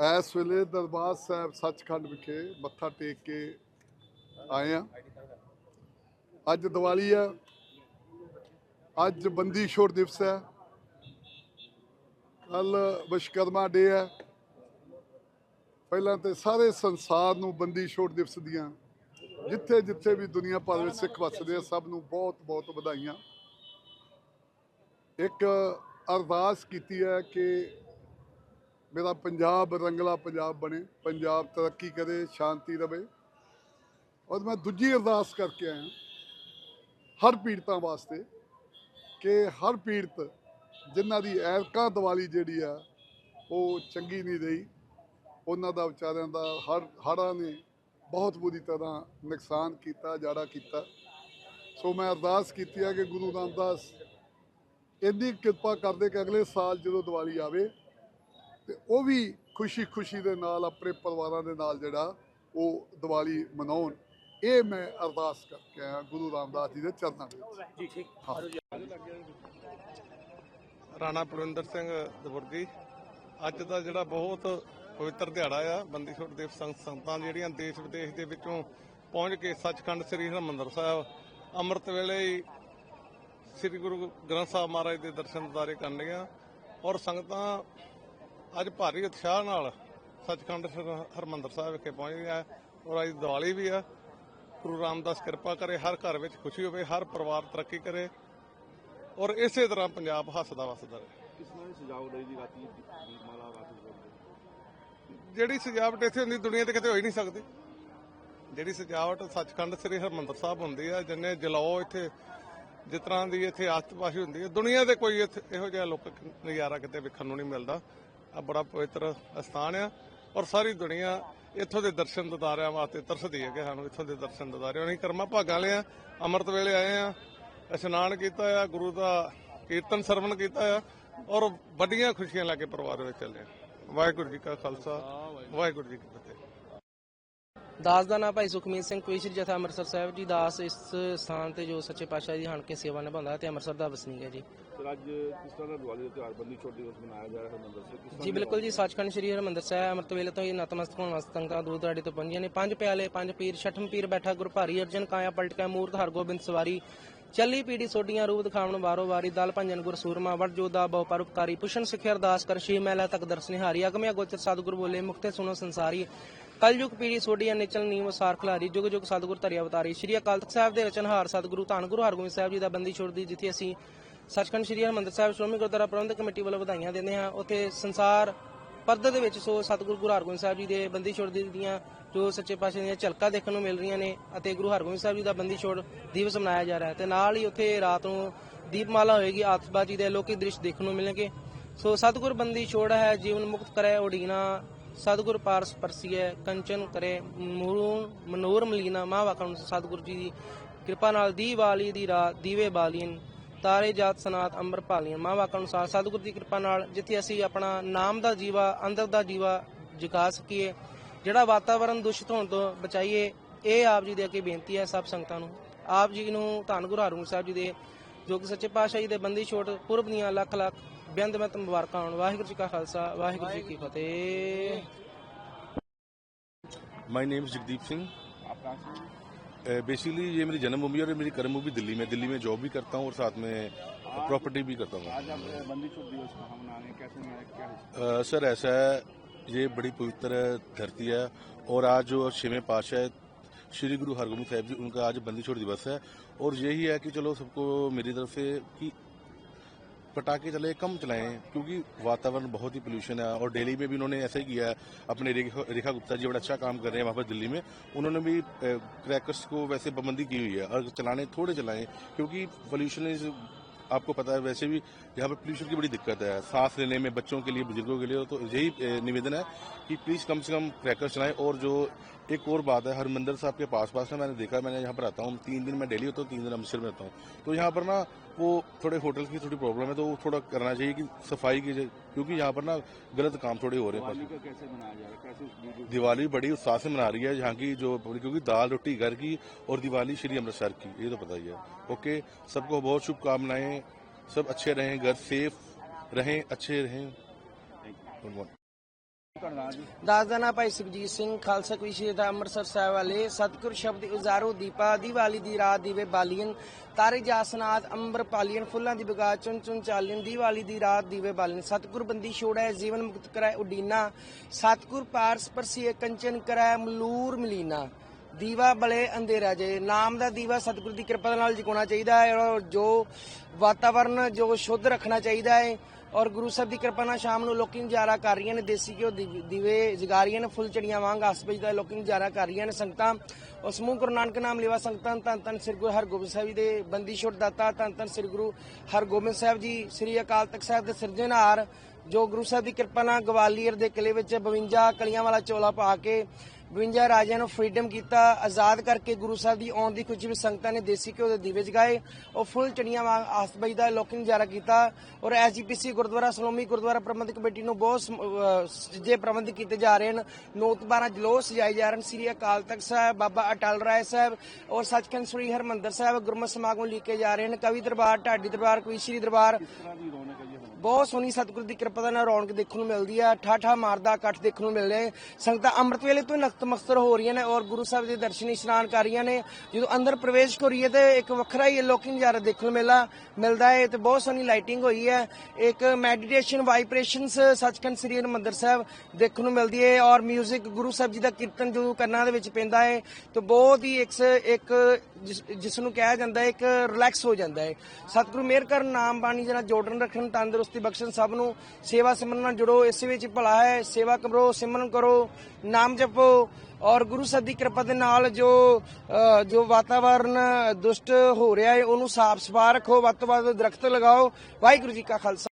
ਇਸ ਵੇਲੇ ਦਰਬਾਰ ਸਾਹਿਬ ਸੱਚਖੰਡ ਵਿਖੇ ਮੱਥਾ ਟੇਕ ਕੇ ਆਏ ਆ ਅੱਜ ਦੀਵਾਲੀ ਹੈ ਅੱਜ ਬੰਦੀ ਛੋੜ ਦਿਵਸ ਹੈ ਕੱਲ ਵਿਸ਼ਕਰਮਾ ਡੇ ਹੈ ਪਹਿਲਾਂ ਤੇ ਸਾਰੇ ਸੰਸਾਰ ਨੂੰ ਬੰਦੀ ਛੋੜ ਦਿਵਸ ਦੀਆਂ ਜਿੱਥੇ ਜਿੱਥੇ ਵੀ ਦੁਨੀਆ ਭਰ ਵਿੱਚ ਸਿੱਖ ਵਸਦੇ ਆ, ਸਭ ਨੂੰ ਬਹੁਤ ਬਹੁਤ ਵਧਾਈਆਂ। ਇੱਕ ਅਰਦਾਸ ਕੀਤੀ ਹੈ ਕਿ ਮੇਰਾ ਪੰਜਾਬ ਰੰਗਲਾ ਪੰਜਾਬ ਬਣੇ, ਪੰਜਾਬ ਤਰੱਕੀ ਕਰੇ, ਸ਼ਾਂਤੀ ਰਵੇ। ਔਰ ਮੈਂ ਦੂਜੀ ਅਰਦਾਸ ਕਰਕੇ ਆਇਆ ਹਰ ਪੀੜਤਾਂ ਵਾਸਤੇ ਕਿ ਹਰ ਪੀੜਤ ਜਿਨ੍ਹਾਂ ਦੀ ਐਰਕਾ ਦੀਵਾਲੀ ਜਿਹੜੀ ਆ, ਉਹ ਚੰਗੀ ਨਹੀਂ ਰਹੀ। ਉਹਨਾਂ ਦਾ ਵਿਚਾਰਿਆਂ ਦਾ ਹਰ ਹੜ੍ਹਾਂ ਨੇ ਬਹੁਤ ਬੁਰੀ ਤਰ੍ਹਾਂ ਨੁਕਸਾਨ ਕੀਤਾ, ਜਾੜਾ ਕੀਤਾ। ਸੋ ਮੈਂ ਅਰਦਾਸ ਕੀਤੀ ਹੈ ਕਿ ਗੁਰੂ ਰਾਮਦਾਸ ਇੰਨੀ ਕਿਰਪਾ ਕਰਦੇ ਕਿ ਅਗਲੇ ਸਾਲ ਜਦੋਂ ਦੀਵਾਲੀ ਆਵੇ ਤੇ ਉਹ ਵੀ ਖੁਸ਼ੀ ਖੁਸ਼ੀ ਦੇ ਨਾਲ ਆਪਣੇ ਪਰਿਵਾਰਾਂ ਦੇ ਨਾਲ ਜਿਹੜਾ ਉਹ ਦੀਵਾਲੀ ਮਨਾਉਣ ਇਹ ਮੈਂ ਅਰਦਾਸ ਕਰਕੇ ਆਇਆ ਗੁਰੂ ਰਾਮਦਾਸ ਜੀ ਦੇ ਚਰਨਾਂ ਵਿੱਚ। ਜੀ ਠੀਕ। ਹਾਂ। ਰਾਣਾ ਪ੍ਰਵਿੰਦਰ ਸਿੰਘ ਦਬੁਰਗੀ ਅੱਜ ਦਾ ਜਿਹੜਾ ਬਹੁਤ ਪਵਿੱਤਰ ਦਿਹਾੜਾ ਆ ਬੰਦੀ ਛੋੜ ਦਿਵਸ ਸੰਗ ਸੰਗਤਾਂ ਜਿਹੜੀਆਂ ਦੇਸ਼ ਵਿਦੇਸ਼ ਦੇ ਵਿੱਚੋਂ ਪਹੁੰਚ ਕੇ ਸੱਚਖੰਡ ਸ੍ਰੀ ਹਰਿਮੰਦਰ ਸਾਹਿਬ ਅੰਮ੍ਰਿਤ ਵੇਲੇ ਹੀ ਸ੍ਰੀ ਗੁਰੂ ਗ੍ਰੰਥ ਸਾਹਿਬ ਮਹਾਰਾਜ ਦੇ ਦਰਸ਼ਨ ਦਿਦਾਰੇ ਕਰਨਗੀਆਂ ਔਰ ਸੰਗਤਾਂ ਅੱਜ ਭਾਰੀ ਉਤਸ਼ਾਹ ਨਾਲ ਸੱਚਖੰਡ ਹਰਿਮੰਦਰ ਸਾਹਿਬ ਵਿਖੇ ਪਹੁੰਚ ਗਈਆਂ ਔਰ ਅੱਜ ਦੀਵਾਲੀ ਵੀ ਆ। ਗੁਰੂ ਰਾਮਦਾਸ ਕਿਰਪਾ ਕਰੇ ਹਰ ਘਰ ਵਿੱਚ ਖੁਸ਼ੀ ਹੋਵੇ ਹਰ ਪਰਿਵਾਰ ਤਰੱਕੀ ਕਰੇ ਔਰ ਇਸੇ ਤਰ੍ਹਾਂ ਪੰਜਾਬ ਹੱਸਦਾ ਵਸਦਾ ਰਹੇ। ਕਿਸ ਸਜਾਵਟ ਹੋਈ ਰਾਤੀ ਰਾਤੀ ਜਿਹੜੀ ਸਜਾਵਟ ਇੱਥੇ ਹੁੰਦੀ ਦੁਨੀਆ ਤੇ ਕਿਤੇ ਹੋ ਹੀ ਨਹੀਂ ਸਕਦੀ। ਜਿਹੜੀ ਸਜਾਵਟ ਸੱਚਖੰਡ ਸ੍ਰੀ ਹਰਿਮੰਦਰ ਸਾਹਿਬ ਹੁੰਦੀ ਆ ਜਿੰਨੇ ਜਲਾਓ ਇੱਥੇ ਜਿਸ ਤਰ੍ਹਾਂ ਦੀ ਇੱਥੇ ਆਸਤਪਾਸ਼ੀ ਹੁੰਦੀ ਹੈ ਦੁਨੀਆ ਦੇ ਕੋਈ ਇੱਥੇ ਇਹੋ ਜਿਹਾ ਲੋਕ ਨਜ਼ਾਰਾ ਕਿਤੇ ਵੇਖਣ ਨੂੰ ਨਹੀਂ ਮਿਲਦਾ। ਆ ਬੜਾ ਪਵਿੱਤਰ ਸਥਾਨ ਆ ਔਰ ਸਾਰੀ ਦੁਨੀਆ ਇੱਥੋਂ ਦੇ ਦਰਸ਼ਨ ਦਿਦਾਰਿਆਂ ਵਾਸਤੇ ਤਰਸਦੀ ਹੈ ਕਿ ਸਾਨੂੰ ਇੱਥੋਂ ਦੇ ਦਰਸ਼ਨ ਦਿਦਾਰੇ ਅਸੀਂ ਕਰਮਾ ਭਾਗਾਂ ਵਾਲੇ ਆ ਅੰਮ੍ਰਿਤ ਵੇਲੇ ਆਏ ਆ ਇਸ਼ਨਾਨ ਕੀਤਾ ਆ ਗੁਰੂ ਦਾ ਕੀਰਤਨ ਸਰਵਣ ਕੀਤਾ ਆ ਔਰ ਵੱਡੀਆਂ ਖੁਸ਼ੀਆਂ ਲੈ ਕੇ ਪਰਿਵਾਰ ਵਿੱਚ ਚੱਲੇ ਵਾਹਿਗੁਰੂ ਜੀ ਕਾ ਖਾਲਸਾ ਵਾਹਿਗੁਰੂ ਜੀ ਕੀ ਦਾਸ ਦਾ ਨਾਮ ਭਾਈ ਸੁਖਮੀਤ ਸਿੰਘ ਕਵੀਸ਼ਰ ਜਥਾ ਅੰਮ੍ਰਿਤਸਰ ਸਾਹਿਬ ਜੀ। ਦਾਸ ਇਸ ਸਥਾਨ ਤੇ ਜੋ ਸੱਚੇ ਪਾਤਸ਼ਾਹ ਜੀ ਹਣ ਕੇ ਸੇਵਾ ਨਿਭਾਉਂਦਾ ਤੇ ਅੰਮ੍ਰਿਤਸਰ ਦਾ ਵਸਨੀਕ ਹੈ ਜੀ। ਸਰ ਅੱਜ ਕਿਸ ਤਰ੍ਹਾਂ ਦਾ ਦੀਵਾਲੀ ਦਾ ਤਿਉਹਾਰ ਬੰਦੀ ਛੋੜ ਦਿਵਸ ਮਨਾਇਆ ਜਾ ਰਿਹਾ ਦੀ ਬਿਲਕੁਲ ਜੀ ਸੱਚਖੰਡ ਸ੍ਰੀ ਹਰਿਮੰਦਰ ਸਾਹਿਬ ਅੰਮ੍ਰਿਤ ਵੇਲੇ ਤੋਂ ਹੀ ਨਤਮਸਤਕ ਹੋਣ ਵਾਸਤੇ ਸੰਗਤਾਂ ਦੂਰ ਦਰਾਡੇ ਤੋਂ ਪਹੁੰਚੀਆਂ ਨੇ। ਪੰਜ ਪਿਆਲੇ ਪੰਜ ਪੀਰ ਛਠਮ ਪੀਰ ਬੈਠਾ ਗੁਰ ਭਾਰੀ ਅਰਜਨ ਕਾਇਆ ਪਲਟ ਕੇ ਮੂਰਤ ਹਰਗੋਬਿੰਦ ਸਵਾਰੀ ਚੱਲੀ ਪੀੜੀ ਸੋਡੀਆਂ ਰੂਪ ਦਿਖਾਵਣ ਵਾਰੋ ਵਾਰੀ ਦਲ ਭੰਜਨ ਗੁਰ ਸੂਰਮਾ ਵੜ ਜੋਦਾ ਬਹੁ ਪਰਉਪਕਾਰੀ ਪੁਸ਼ਨ ਸਿੱਖਿਆ ਅਰਦਾਸ ਕਰ ਸ਼ੀ ਤੱਕ ਦਰਸ ਨਿਹਾਰੀ ਅਗਮਿਆ ਗੋਚਰ ਸਤਿਗੁਰ ਬੋਲੇ ਮੁਕਤੇ ਸੁਣੋ ਸੰਸਾਰੀ। ਕਲਯੁਗ ਪੀੜੀ ਸੋਡੀਆਂ ਨਿਚਲ ਨੀਮ ਸਾਰ ਖਿਲਾਰੀ, ਜੁਗ ਜੁਗ ਸਤਿਗੁਰ ਧਰਿ ਅਵਤਾਰੀ ਸ਼੍ਰੀ ਅਕਾਲ ਤਖਤ ਸਾਹਿਬ ਦੇ ਰਚਨਹਾਰ ਸਤਿਗੁਰੂ ਧੰਨ ਗੁਰੂ ਹਰਗੋਬਿੰਦ ਸਾਹਿਬ ਜੀ ਦਾ ਬੰਦੀ ਛੋੜਦੀ, ਜਿੱਥੇ ਅਸੀਂ ਸੱਚਖੰਡ ਸ੍ਰੀ ਹਰਿਮੰਦਰ ਸਾਹਿਬ ਸ਼੍ਰੋਮਣੀ ਗੁਰਦੁਆਰਾ ਪ੍ਰਬੰਧਕ ਕਮੇਟੀ ਵੱਲੋਂ ਵਧਾਈਆਂ ਦਿੰਦੇ ਹਾਂ। ਉੱਥੇ ਸੰਸਾਰ ਪਰਦੇ ਦੇ ਵਿੱਚ ਸੋ ਸਤਿਗੁਰੂ ਗੁਰੂ ਹਰਗੋਬਿੰਦ ਸਾਹਿਬ ਜੀ ਦੇ ਬੰਦੀ ਛੋੜ ਦੀਆਂ, ਜੋ ਸੱਚੇ ਪਾਤਸ਼ਾਹ ਦੀਆਂ ਝਲਕਾਂ ਦੇਖਣ ਨੂੰ ਮਿਲ ਰਹੀਆਂ ਨੇ ਅਤੇ ਗੁਰੂ ਹਰਗੋਬਿੰਦ ਸਾਹਿਬ ਜੀ ਦਾ ਬੰਦੀ ਛੋੜ ਦਿਵਸ ਮਨਾਇਆ ਜਾ ਰਿਹਾ ਹੈ। ਤੇ ਨਾਲ ਹੀ ਉੱਥੇ ਰਾਤ ਨੂੰ ਦੀਪਮਾਲਾ ਹੋਏਗੀ, ਆਤਿਸ਼ਬਾਜ਼ੀ ਦੇ ਅਲੋਕਿਕ ਦ੍ਰਿਸ਼ ਦੇਖਣ ਨੂੰ ਮਿਲਣਗੇ। ਸੋ ਸਤਿਗੁਰ ਬੰਦੀ ਛੋੜ ਹੈ, ਜੀਵਨ ਮੁਕਤ ਕਰੇ, ਉਡੀਨਾ ਸਤਿਗੁਰ ਪਾਰਸ ਪਰਸੀਏ, ਕੰਚਨ ਕਰੇ ਮੂਰੂ ਮਨੋਰ ਮਲੀਨਾ ਮਾਵਾਕਣ ਸਤਿਗੁਰ ਜੀ ਦੀ ਕਿਰਪਾ ਨਾਲ ਦੀ ਦੀਵਾਲੀ ਦੀ ਰਾਤ ਦੀਵੇ ਬਾਲੀਨ, ਤਾਰੇ ਜਾਤ ਸਨਾਤ ਅੰਬਰ ਭਾਲੀਆਂ। ਮਾਵਾਕਣ ਅਨੁਸਾਰ ਸਤਿਗੁਰ ਦੀ ਕਿਰਪਾ ਨਾਲ ਜਿੱਥੇ ਅਸੀਂ ਆਪਣਾ ਨਾਮ ਦਾ ਜੀਵਾ, ਅੰਦਰ ਦਾ ਜੀਵਾ ਜਗਾ ਸਕੀਏ, ਜਿਹੜਾ ਵਾਤਾਵਰਣ ਦੂਸ਼ਿਤ ਹੋਣ ਤੋਂ ਬਚਾਈਏ, ਇਹ ਆਪ ਜੀ ਦੇ ਅੱਗੇ ਬੇਨਤੀ ਹੈ ਸਭ ਸੰਗਤਾਂ ਨੂੰ। ਆਪ ਜੀ ਨੂੰ ਧੰਨ ਗੁਰੂ ਹਰਗੋਬਿੰਦ ਸਾਹਿਬ ਜੀ ਦੇ, ਜੋ ਸੱਚੇ ਪਾਤਸ਼ਾਹ ਜੀ ਦੇ ਬੰਦੀ ਛੋਟ ਪੁਰਬ ਦੀਆਂ ਲੱਖ ਲੱਖ ਬੇਅੰਤ ਮਤ ਮੁਬਾਰਕਾਂ ਹੋਣ ਵਾਹਿਗੁਰੂ ਜੀ ਕਾ ਖਾਲਸਾ ਵਾਹਿਗੁਰੂ ਜੀ ਕੀ Fateh my name is Jagdeep Singh आप कहाँ से हैं? बेसिकली ये मेरी जन्मभूमि है और मेरी कर्मभूमि दिल्ली में दिल्ली में जॉब भी करता हूँ और साथ में प्रॉपर्टी भी करता हूँ आज आप बंदी छोड़ दिवस कहाँ मना रहे हैं कैसे मनाए क्या है अ, सर ऐसा है ये बड़ी पवित्र धरती है और आज जो छवें पातशाह श्री गुरु हरगोबिंद साहब जी उनका आज बंदी छोड़ दिवस है और यही है कि चलो सबको मेरी तरफ से कि पटाखे चले, कम चलाएँ, क्योंकि वातावरण बहुत ही पोल्यूशन है और दिल्ली में भी उन्होंने ऐसा ही किया है। अपने रेखा गुप्ता जी बड़ा अच्छा काम कर रहे हैं वहाँ पर दिल्ली में। उन्होंने भी क्रैकर्स को वैसे पाबंदी की हुई है। और चलाने थोड़े चलाएँ, क्योंकि पोल्यूशन इज़ आपको पता है, वैसे भी यहाँ पर पोल्यूशन की बड़ी दिक्कत है। सांस लेने में, बच्चों के लिए, बुज़ुर्गों के लिए तो यही निवेदन है कि प्लीज़ कम से कम क्रैकर चलाएँ। और जो एक और बात है, हरमंदर साहब के पास पास ना मैंने देखा, मैंने यहाँ पर आता हूँ, तीन दिन मैं डेली होता हूँ, तीन दिन अमृतसर में रहता हूँ। तो यहाँ पर ना, वो थोड़े होटल की थोड़ी प्रॉब्लम है तो वो थोड़ा करना चाहिए कि सफ़ाई की क्योंकि यहाँ पर ना गलत काम थोड़े हो रहे हैं। दिवाली बड़ी उत्साह से मना रही है यहाँ की जो क्योंकि दाल रोटी घर की और दिवाली श्री अमृतसर की ये तो पता ही है। ओके सबको बहुत शुभकामनाएँ सब अच्छे रहें घर सेफ़ रहें अच्छे रहें। ਤੁਹਾਡਾ ਭਾਈ ਸੁਖਜੀਤ ਸਿੰਘ, ਖਾਲਸਾ ਕਵਿਸ਼ੇ ਦਾ ਅੰਮ੍ਰਿਤਸਰ ਸਾਹਿਬ ਵਾਲੇ। ਸਤਿਗੁਰ ਸ਼ਬਦ ਉਜ਼ਾਰੋ ਦੀਪਾ, ਦੀਵਾਲੀ ਦੀ ਰਾਤ ਦੀਵੇ ਬਾਲੀਨ ਤਾਰੇ ਜਾਸਨਾਦ ਅੰਬਰ ਪਾਲੀਨ ਫੁੱਲਾਂ ਦੀ ਬਗਾ ਚੁੰਨ ਚੁੰਨ ਚਾਲੀਨ, ਦੀਵਾਲੀ ਦੀ ਰਾਤ ਦੀਵੇ ਬਾਲੀਨ ਸਤਿਗੁਰ ਬੰਦੀ ਛੋੜੈ ਜੀਵਨ ਮੁਕਤ ਕਰੈ ਉਡੀਨਾ। ਸਤਿਗੁਰ ਪਾਰਸ ਪਰਸੀਏ ਕੰਚਨ ਕਰੈ ਮਲੂਰ ਮਲੀਨਾ। ਦੀਵਾ ਬਲੇ ਅੰਧੇਰਾ ਜੇ। ਨਾਮ ਦਾ ਦੀਵਾ ਸਤਿਗੁਰ ਦੀ ਕਿਰਪਾ ਨਾਲ ਜਗਾਉਣਾ ਚਾਹੀਦਾ ਹੈ ਔਰ ਜੋ ਵਾਤਾਵਰਨ, ਜੋ ਸ਼ੁੱਧ ਰੱਖਣਾ ਚਾਹੀਦਾ ਹੈ। ਔਰ ਗੁਰੂ ਸਾਹਿਬ ਦੀ ਕਿਰਪਾ ਨਾਲ ਸ਼ਾਮ ਨੂੰ ਲੋਕੀ ਨਜ਼ਾਰਾ ਕਰ ਰਹੀਆਂ ਨੇ, ਦੇਸੀ ਘਿਓ ਦੀਵੇ ਜਗਾ ਰਹੀਆਂ ਨੇ, ਫੁੱਲ ਚੜੀਆਂ ਵਾਂਗ ਆਸਪੇਜ ਦਾ ਲੋਕੀ ਨਜ਼ਾਰਾ ਕਰ ਰਹੀਆਂ ਨੇ, ਸੰਗਤਾਂ ਉਸ ਸਮੂਹ ਗੁਰੂ ਨਾਨਕ ਨਾਮ ਲੇਵਾ ਸੰਗਤਾਂ, ਧੰਨ ਧੰਨ ਸ੍ਰੀ ਗੁਰੂ ਹਰਗੋਬਿੰਦ ਸਾਹਿਬ ਜੀ ਦੇ ਬੰਦੀ ਛੋਟ ਦਾਤਾ, ਧੰਨ ਧੰਨ ਸ੍ਰੀ ਗੁਰੂ ਹਰਗੋਬਿੰਦ ਸਾਹਿਬ ਜੀ, ਸ੍ਰੀ ਅਕਾਲ ਤਖਤ ਸਾਹਿਬ ਦੇ ਸਿਰਜਣਹਾਰ ਜੋ ਗੁਰੂ ਸਾਹਿਬ ਦੀ ਕਿਰਪਾ ਨਾਲ ਗਵਾਲੀਅਰ ਦੇ ਕਿਲੇ ਵਿੱਚ 52 ਕਲੀਆਂ ਵਾਲਾ ਚੋਲਾ ਪਾ ਕੇ 52 ਰਾਜਿਆਂ ਨੂੰ ਫ੍ਰੀडम ਕੀਤਾ ਆਜ਼ਾਦ ਕਰਕੇ ਗੁਰੂ ਸਾਹਿਬ ਦੀ ਆਉਣ ਦੀ ਖੁਸ਼ੀ ਵਿੱਚ ਸੰਗਤਾਂ ਨੇ ਦੇਸੀ ਘਿਓ ਦੇ ਦੀਵੇ ਜਗਾਏ ਉਹ ਫੁੱਲ ਚੜੀਆਂ ਵਾਂਗ ਆਸਬਈ ਦਾ ਲੋਕਿੰਗ ਨਜ਼ਾਰਾ ਕੀਤਾ ਔਰ ਐਸਜੀਪੀਸੀ ਗੁਰਦੁਆਰਾ ਸਲੋਮੀ ਗੁਰਦੁਆਰਾ ਪ੍ਰਬੰਧਕ ਕਮੇਟੀ ਨੂੰ ਬਹੁਤ ਸਜੇ ਪ੍ਰਬੰਧ ਕੀਤੇ ਜਾ ਰਹੇ ਹਨ। ਨੋਤ 12 ਜਲੋਸ ਸਜਾਏ ਜਾ ਰਹੇ ਹਨ। ਸ੍ਰੀ ਅਕਾਲ ਤਖਤ ਸਾਹਿਬ ਬਾਬਾ ਅਟਲ ਰਾਏ ਸਾਹਿਬ ਔਰ ਸੱਚਖੰਡ ਸ੍ਰੀ ਹਰਮੰਦਰ ਸਾਹਿਬ ਗੁਰਮਤਿ ਸਮਾਗਮ ਲਿਖੇ ਜਾ ਰਹੇ ਹਨ। ਕਵੀ ਦਰਬਾਰ ਢਾਡੀ ਦਰਬਾਰ ਕਵੀਸ਼ਰੀ ਦਰਬਾਰ। ਤਰ੍ਹਾਂ ਦੀ ਰੌਣਕ ਹੈ ਜੀ ਹੁਣ? ਬਹੁਤ ਸੋਹਣੀ ਸਤਿਗੁਰੂ ਦੀ ਕਿਰਪਾ ਨਾਲ ਰੌਣਕ ਦੇਖਣ ਨੂੰ ਮਿਲਦੀ ਆ। ਠਾਠਾ ਮਾਰਦਾ ਇਕੱਠ ਦੇਖਣ ਨੂੰ ਮਿਲ ਰਿਹਾ ਹੈ ਸੰਗਤਾਂ ਅੰਮ੍ਰਿਤ ਵੇਲੇ ਤੋਂ ਹੀ ਹੋ ਰਹੀਆਂ ਨੇ ਔਰ ਗੁਰੂ ਸਾਹਿਬ ਦੇ ਦਰਸ਼ਨੀ ਇਸ਼ਨਾਨ ਕਰ ਰਹੀਆਂ ਨੇ। ਜਦੋਂ ਅੰਦਰ ਪ੍ਰਵੇਸ਼ ਕਰੀਏ ਤੇ ਇੱਕ ਵੱਖਰਾ ਹੀ ਲੋਕੀ ਨਜ਼ਾਰਾ ਦੇਖਣ ਨੂੰ ਮਿਲਦਾ ਮਿਲਦਾ ਹੈ ਤੇ ਬਹੁਤ ਸੋਹਣੀ ਲਾਈਟਿੰਗ ਹੋਈ ਹੈ। ਇੱਕ ਮੈਡੀਟੇਸ਼ਨ ਵਾਈਬ੍ਰੇਸ਼ਨਸ ਸੱਚਖੰਡ ਸ੍ਰੀ ਹਰਿਮੰਦਰ ਸਾਹਿਬ ਦੇਖਣ ਨੂੰ ਮਿਲਦੀ ਹੈ ਔਰ 뮤직 ਗੁਰੂ ਸਾਹਿਬ ਜੀ ਦਾ ਕੀਰਤਨ ਜੋ ਕੰਨਾਂ ਦੇ ਵਿੱਚ ਪੈਂਦਾ ਹੈ। ਤੇ ਬਹੁਤ ਹੀ ਇੱਕ ਇੱਕ ਜਿਸ- ਨੂੰ ਕਿਹਾ ਜਾਂਦਾ ਹੈ ਇੱਕ ਰਿਲੈਕਸ ਹੋ ਜਾਂਦਾ ਹੈ। ਸਤਿਗੁਰੂ ਮਿਹਰ ਕਰਨ, ਨਾਮ ਬਾਣੀ ਦੇ ਨਾਲ ਜੋੜਨ, ਰੱਖਣ, ਤੰਦਰੁਸਤੀ ਬਖਸ਼ਣ, ਸਭ ਨੂੰ ਸੇਵਾ ਸਿਮਰਨ ਨਾਲ ਜੁੜੋ। ਇਸ ਵਿੱਚ ਭਲਾ ਹੈ, ਸੇਵਾ ਕਰੋ, ਸਿਮਰਨ ਕਰੋ, ਨਾਮ ਜਪੋ ਔਰ ਗੁਰੂ ਸਾਹਿਬ ਦੀ ਕਿਰਪਾ ਦੇ ਨਾਲ ਜੋ ਜੋ ਵਾਤਾਵਰਨ ਦੁਸ਼ਟ ਹੋ ਰਿਹਾ ਹੈ, ਉਹਨੂੰ ਸਾਫ਼ ਸਫਾ ਰੱਖੋ, ਵੱਧ ਤੋਂ ਵੱਧ ਦਰਖਤ ਲਗਾਓ। ਵਾਹਿਗੁਰੂ ਜੀ ਕਾ ਖਾਲਸਾ।